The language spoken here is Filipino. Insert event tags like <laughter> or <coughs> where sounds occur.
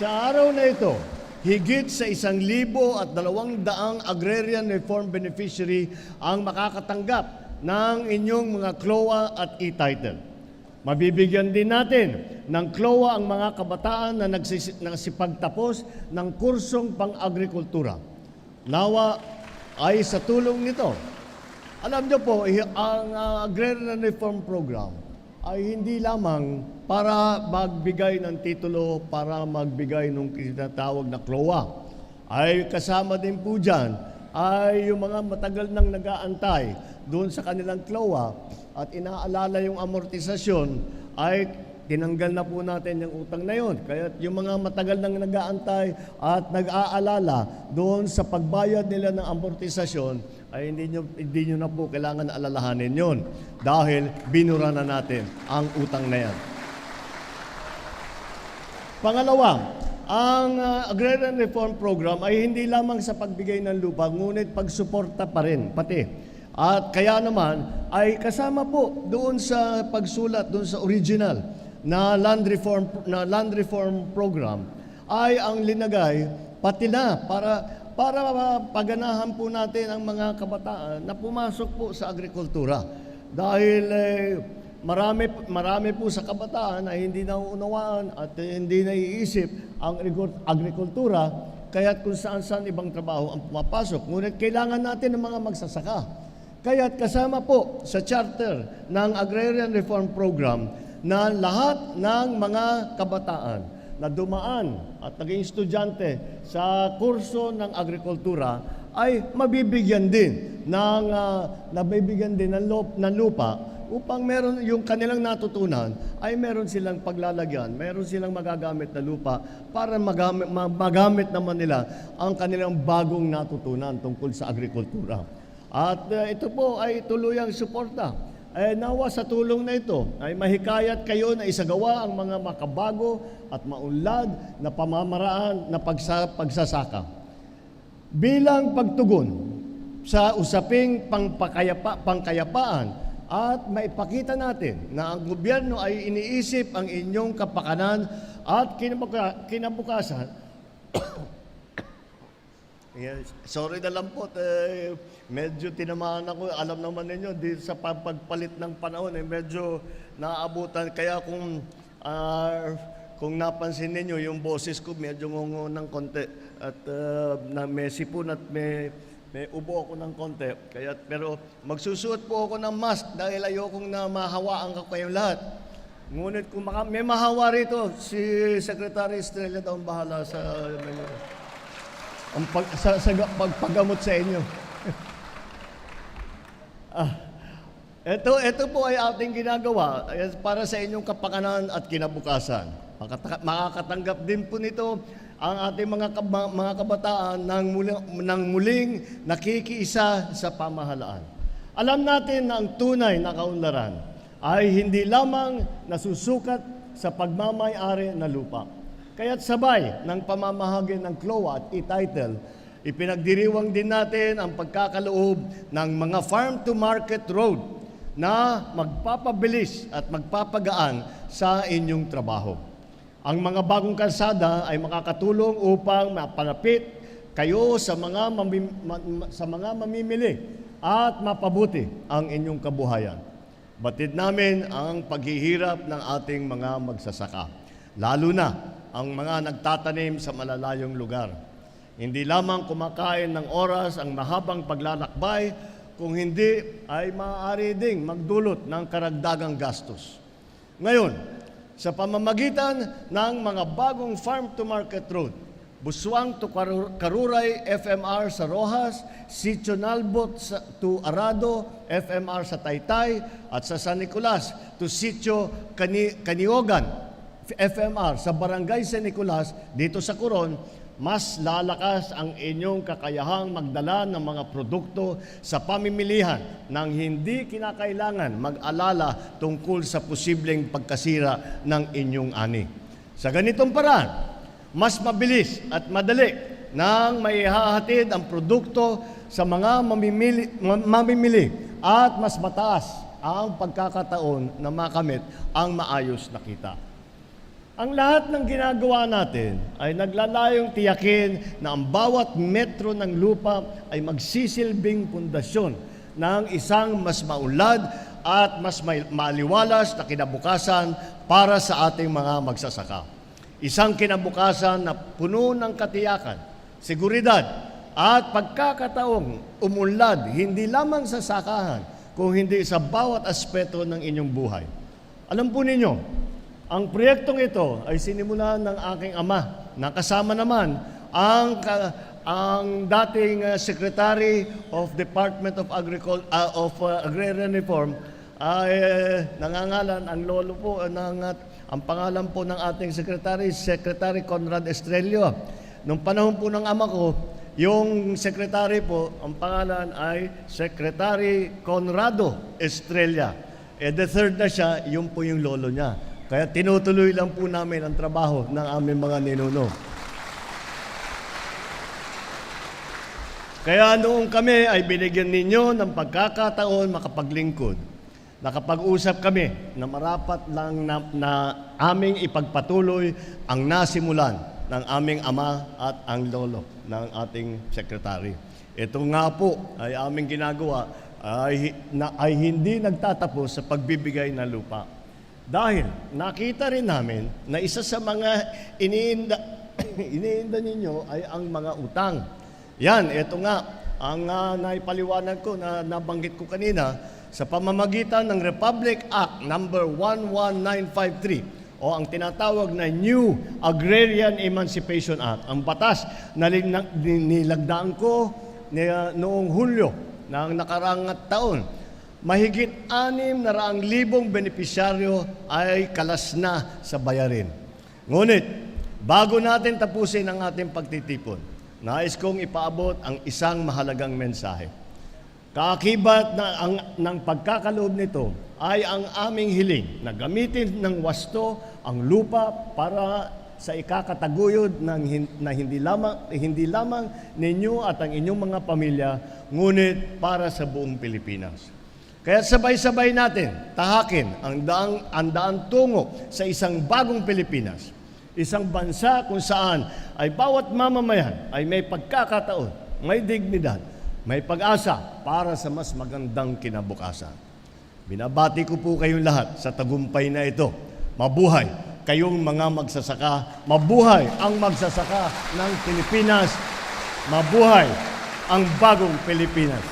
Sa araw na ito, higit sa isang libo at dalawang daang agrarian reform beneficiary ang makakatanggap ng inyong mga CLOA at e-title. Mabibigyan din natin ng CLOA ang mga kabataan na nagsipagtapos ng kursong pang-agrikultura. Nawa ay sa tulong nito. Alam niyo po, ang ah, Agrarian Reform Program ay hindi lamang para magbigay ng titulo, para magbigay ng tinatawag na CLOA. Ay kasama din po dyan ay yung mga matagal nang nag-aantay doon sa kanilang CLOA at inaalala yung amortisasyon ay tinanggal na po natin yung utang na yon. Kaya yung mga matagal nang nag-aantay at nag-aalala doon sa pagbayad nila ng amortisasyon, ay hindi nyo, hindi nyo na po kailangan alalahanin yon dahil binura na natin ang utang na yan. Pangalawa, ang uh, Agrarian Reform Program ay hindi lamang sa pagbigay ng lupa, ngunit pagsuporta pa rin, pati. At kaya naman ay kasama po doon sa pagsulat, doon sa original na land reform na land reform program ay ang linagay pati na para para paganahan po natin ang mga kabataan na pumasok po sa agrikultura. Dahil eh, marami, marami po sa kabataan ay hindi nauunawaan at hindi naiisip ang agriku- agrikultura, kaya't kung saan-saan ibang trabaho ang pumapasok. Ngunit kailangan natin ng mga magsasaka. Kaya't kasama po sa charter ng Agrarian Reform Program na lahat ng mga kabataan na dumaan at naging estudyante sa kurso ng agrikultura ay mabibigyan din ng uh, nabibigyan din ng, lup, ng lupa upang meron yung kanilang natutunan ay meron silang paglalagyan, meron silang magagamit na lupa para magamit, ma- magamit naman nila ang kanilang bagong natutunan tungkol sa agrikultura. At uh, ito po ay tuluyang suporta eh, nawa sa tulong na ito ay mahikayat kayo na isagawa ang mga makabago at maunlad na pamamaraan na pagsa, pagsasaka. Bilang pagtugon sa usaping pangpakayapa, pangkayapaan at maipakita natin na ang gobyerno ay iniisip ang inyong kapakanan at kinabuka, kinabukasan <coughs> Yes. Sorry na lang po, eh, medyo tinamaan ako. Alam naman ninyo, di sa pag- pagpalit ng panahon, eh, medyo naabutan. Kaya kung, ah, kung napansin ninyo, yung boses ko medyo ngungo ng konti. At ah, na may sipon at may, may ubo ako ng konti. Kaya, pero magsusuot po ako ng mask dahil ayokong na mahawaan ka kayong lahat. Ngunit kung maka, may mahawa rito, si Secretary Estrella daw ang bahala sa... Ang pag, sa, sa pagpagamot sa inyo. <laughs> ah, ito, ito po ay ating ginagawa para sa inyong kapakanan at kinabukasan. Makakatanggap din po nito ang ating mga, mga kabataan ng, muli, ng muling nakikiisa sa pamahalaan. Alam natin na ang tunay na kaunlaran ay hindi lamang nasusukat sa pagmamayari na lupa. Kaya't sabay ng pamamahagi ng CLOA at e-title, ipinagdiriwang din natin ang pagkakaloob ng mga farm-to-market road na magpapabilis at magpapagaan sa inyong trabaho. Ang mga bagong kalsada ay makakatulong upang mapalapit kayo sa mga mamim- ma- sa mga mamimili at mapabuti ang inyong kabuhayan. Batid namin ang paghihirap ng ating mga magsasaka, lalo na ang mga nagtatanim sa malalayong lugar. Hindi lamang kumakain ng oras ang mahabang paglalakbay, kung hindi ay maaari ding magdulot ng karagdagang gastos. Ngayon, sa pamamagitan ng mga bagong farm-to-market road, Buswang to Karu- Karuray, FMR sa Rojas, Sitio Nalbot to Arado, FMR sa Taytay, at sa San Nicolas to Sitio Kani, Kaniogan, FMR sa Barangay San Nicolas dito sa Coron, mas lalakas ang inyong kakayahang magdala ng mga produkto sa pamimilihan nang hindi kinakailangan mag-alala tungkol sa posibleng pagkasira ng inyong ani. Sa ganitong paraan, mas mabilis at madali nang maihahatid ang produkto sa mga mamimili, ma- mamimili at mas mataas ang pagkakataon na makamit ang maayos na kita. Ang lahat ng ginagawa natin ay naglalayong tiyakin na ang bawat metro ng lupa ay magsisilbing pundasyon ng isang mas maunlad at mas maliwalas na kinabukasan para sa ating mga magsasaka. Isang kinabukasan na puno ng katiyakan, seguridad, at pagkakataong umunlad hindi lamang sa sakahan, kung hindi sa bawat aspeto ng inyong buhay. Alam po ninyo, ang proyektong ito ay sinimulan ng aking ama na kasama naman ang ang dating uh, Secretary of Department of Agricul- uh, of uh, Agrarian Reform ay uh, nangangalan ang lolo po uh, ng uh, ang pangalan po ng ating secretary Secretary Conrad Estrello. Nung panahon po ng ama ko, yung secretary po, ang pangalan ay Secretary Conrado Estrella. Eh, the third na siya, yun po yung lolo niya. Kaya tinutuloy lang po namin ang trabaho ng aming mga ninuno. Kaya noong kami ay binigyan ninyo ng pagkakataon makapaglingkod, nakapag-usap kami na marapat lang na, na aming ipagpatuloy ang nasimulan ng aming ama at ang lolo ng ating sekretary. Ito nga po ay aming ginagawa ay, na, ay hindi nagtatapos sa pagbibigay ng lupa. Dahil nakita rin namin na isa sa mga iniinda, <coughs> iniinda ninyo ay ang mga utang. Yan, ito nga, ang uh, naipaliwanag ko na nabanggit ko kanina sa pamamagitan ng Republic Act number 11953 o ang tinatawag na New Agrarian Emancipation Act, ang batas na nilagdaan ko noong Hulyo ng nakarang taon. Mahigit anim na raang libong benepisyaryo ay kalas na sa bayarin. Ngunit, bago natin tapusin ang ating pagtitipon, nais kong ipaabot ang isang mahalagang mensahe. Kaakibat na ang, ng pagkakaloob nito ay ang aming hiling na gamitin ng wasto ang lupa para sa ikakataguyod ng na hindi lamang hindi lamang ninyo at ang inyong mga pamilya ngunit para sa buong Pilipinas. Kaya sabay-sabay natin tahakin ang daang ang daan tungo sa isang bagong Pilipinas. Isang bansa kung saan ay bawat mamamayan ay may pagkakataon, may dignidad, may pag-asa para sa mas magandang kinabukasan. Binabati ko po kayong lahat sa tagumpay na ito. Mabuhay kayong mga magsasaka. Mabuhay ang magsasaka ng Pilipinas. Mabuhay ang bagong Pilipinas.